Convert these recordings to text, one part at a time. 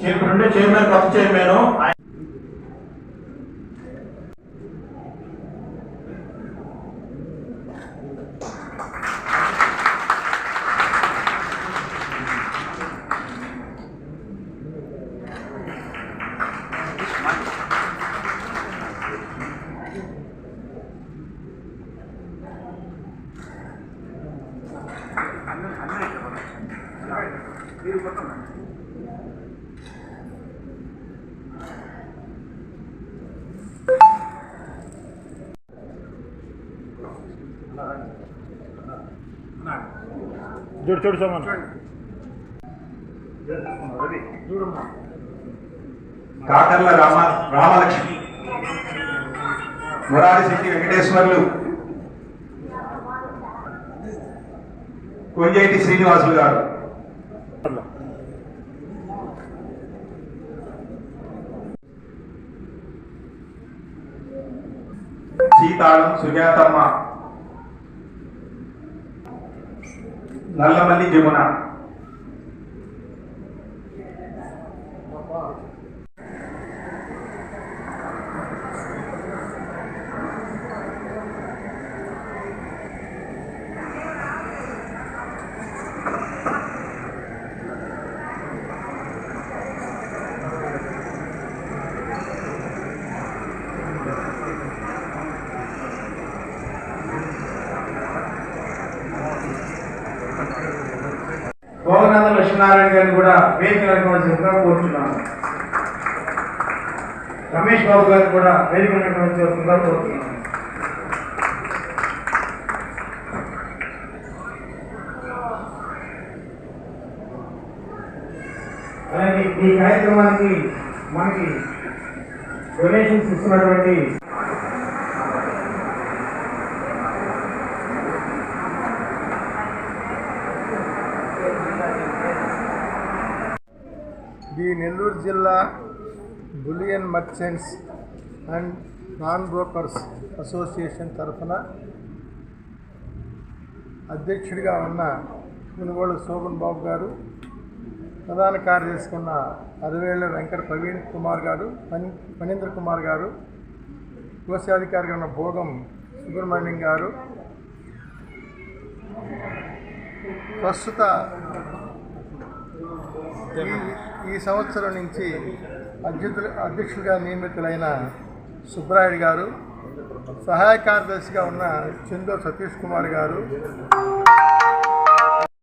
చే- రెండు చైర్మన్ కొత్త చైర్మన్ ఆయన- చూడు చూడు సోమన్. కాకర్ల రామ రామలక్ష్మి. మురారి శెట్టి వెంకటేశ్వర్లు. కొంజేటి శ్రీనివాసులు గారు. సీతాళం సుజాతమ్మ. నల్లమల్లి జమున. గోవర్నంద లక్ష్మీనారాయణ గారిని కూడా వేదిక నడకవలసిందిగా కోరుతున్నాను రమేష్ బాబు గారిని కూడా వేదిక నడకవలసిందిగా కోరుతున్నాను అలాగే ఈ కార్యక్రమానికి మనకి డొనేషన్స్ ఇస్తున్నటువంటి ఈ నెల్లూరు జిల్లా bullion merchants and non brokers association తరఫున అధ్యక్షుడిగా ఉన్న మునుగోడు శోభన్ బాబు గారు ప్రధాన కార్యదర్శి ఉన్న అరవేళ్ళ వెంకట ప్రవీణ్ కుమార్ గారు పని ఫణీంద్ర కుమార్ గారు కోశాధికారిగా ఉన్న భోగం సుబ్రహ్మణ్యం గారు ప్రస్తుత ఈ- సంవత్సరం నుంచి అధ్యక్షులు అధ్యక్షులుగా నియమితులైన సుబ్బరాయుడు గారు సహాయ కార్యదర్శిగా ఉన్న చందో సతీష్ కుమార్ గారు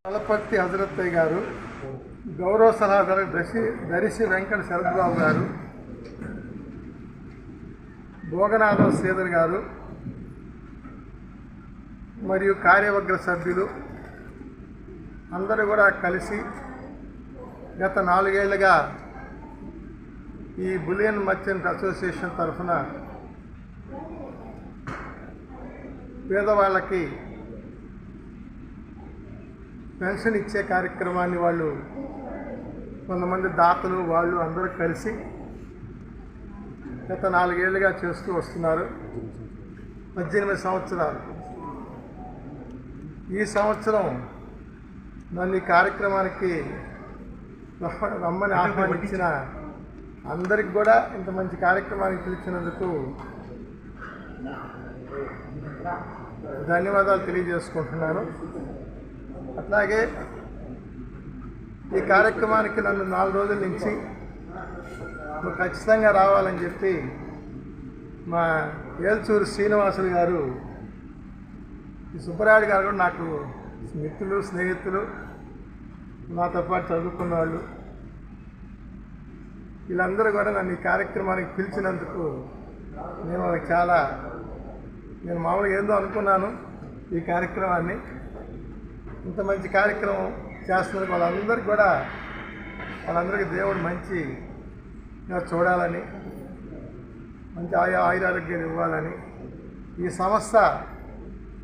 తలపర్తి హజరత్తయ్య గారు గౌరవ సలహాదారు దశి దరిశి వెంకట శరద్బాబు గారు భోగనాథ శ్రీధర్ గారు మరియు కార్యవర్గ సభ్యులు అందరూ కూడా కలిసి గత నాలుగేళ్ళుగా ఈ బులియన్ మర్చెంట్ అసోసియేషన్ తరఫున పేదవాళ్ళకి పెన్షన్ ఇచ్చే కార్యక్రమాన్ని వాళ్ళు కొంతమంది దాతలు వాళ్ళు అందరూ కలిసి గత నాలుగేళ్ళుగా చేస్తూ వస్తున్నారు. పద్దెనిమిది సంవత్సరాలు. ఈ సంవత్సరం నన్ను ఈ కార్యక్రమానికి రమ్మని ఆహ్వానించిన అందరికి కూడా ఇంత మంచి కార్యక్రమానికి పిలిచినందుకు ధన్యవాదాలు తెలియజేసుకుంటున్నాను. అట్లాగే ఈ కార్యక్రమానికి నన్ను నాలుగు రోజుల నుంచి నువ్వు ఖచ్చితంగా రావాలని చెప్పి మా ఏల్చూరు శ్రీనివాసులు గారు ఈ సుబ్బరాయుడు గారు కూడా నాకు మిత్రులు స్నేహితులు నాతో పాటు చదువుకున్న వాళ్ళు వీళ్ళందరూ కూడా నన్ను ఈ కార్యక్రమానికి పిలిచినందుకు నేను వాళ్ళకి చాలా నేను మామూలుగా ఏందో అనుకున్నాను ఈ కార్యక్రమాన్ని. ఇంత మంచి కార్యక్రమం చేస్తున్నందుకు వాళ్ళందరికీ కూడా వాళ్ళందరికీ దేవుడు మంచి చూడాలని మంచి ఆయా ఆయురారోగ్యాలు ఇవ్వాలని ఈ సంస్థ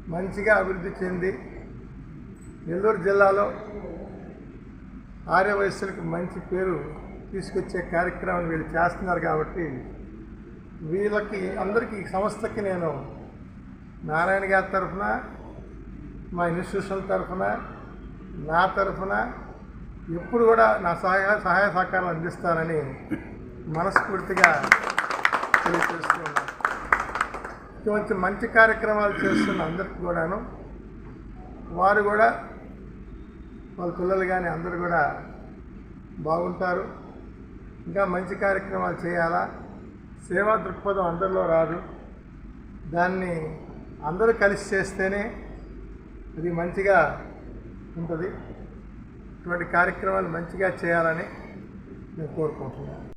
మంచిగా అభివృద్ధి చెంది నెల్లూరు జిల్లాలో ఆర్య మంచి పేరు తీసుకొచ్చే కార్యక్రమం వీళ్ళు చేస్తున్నారు కాబట్టి వీళ్ళకి అందరికీ ఈ సంస్థకి నేను నారాయణ గారి తరఫున మా ఇన్స్టిట్యూషన్ తరఫున నా తరఫున ఎప్పుడు కూడా నా సహాయ సహాయ సహకారాలు అందిస్తానని మనస్ఫూర్తిగా తెలియజేస్తున్నాను. ఇటువంటి మంచి కార్యక్రమాలు చేస్తున్న అందరికి కూడాను వారు కూడా వాళ్ళ పిల్లలు కానీ అందరూ కూడా బాగుంటారు. ఇంకా మంచి కార్యక్రమాలు చేయాలా? సేవా దృక్పథం అందరిలో రాదు. దాన్ని అందరూ కలిసి చేస్తేనే అది మంచిగా ఉంటుంది. ఇటువంటి కార్యక్రమాలు మంచిగా చేయాలని నేను కోరుకుంటున్నాను.